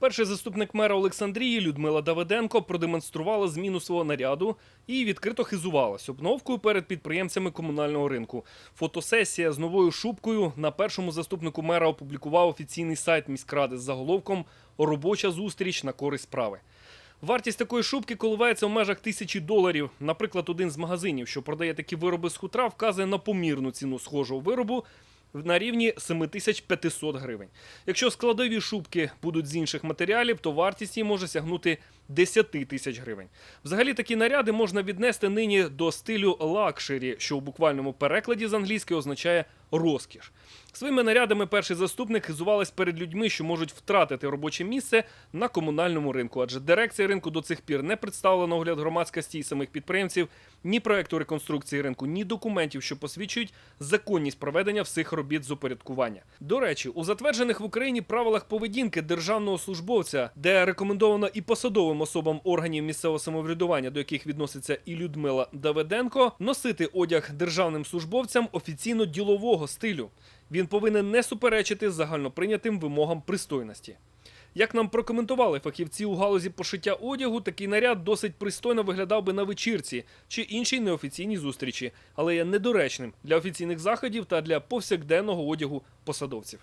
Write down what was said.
Перший заступник мера Олександрії Людмила Давиденко продемонструвала зміну свого наряду і відкрито хизувалась обновкою перед підприємцями комунального ринку. Фотосесія з новою шубкою на першому заступнику мера опублікував офіційний сайт міськради з заголовком Робоча зустріч на користь справи. Вартість такої шубки коливається в межах тисячі доларів. Наприклад, один з магазинів, що продає такі вироби з хутра, вказує на помірну ціну схожого виробу на рівні 7500 гривень. Якщо складові шубки будуть з інших матеріалів, то вартість її може сягнути 10 тисяч гривень. Взагалі такі наряди можна віднести нині до стилю лакшері, що у буквальному перекладі з англійської означає розкіш. Своїми нарядами перший заступник хизувалась перед людьми, що можуть втратити робоче місце на комунальному ринку, адже дирекція ринку до цих пір не представила на огляд громадськості і самих підприємців ні проекту реконструкції ринку, ні документів, що посвідчують законність проведення всіх робіт з упорядкування. До речі, у затверджених в Україні правилах поведінки державного службовця, де рекомендовано і посадовим особам органів місцевого самоврядування, до яких відноситься і Людмила Давиденко, носити одяг державним службовцям офіційно ділового стилю. Він повинен не суперечити загальноприйнятим вимогам пристойності. Як нам прокоментували фахівці у галузі пошиття одягу, такий наряд досить пристойно виглядав би на вечірці чи іншій неофіційній зустрічі, але є недоречним для офіційних заходів та для повсякденного одягу посадовців.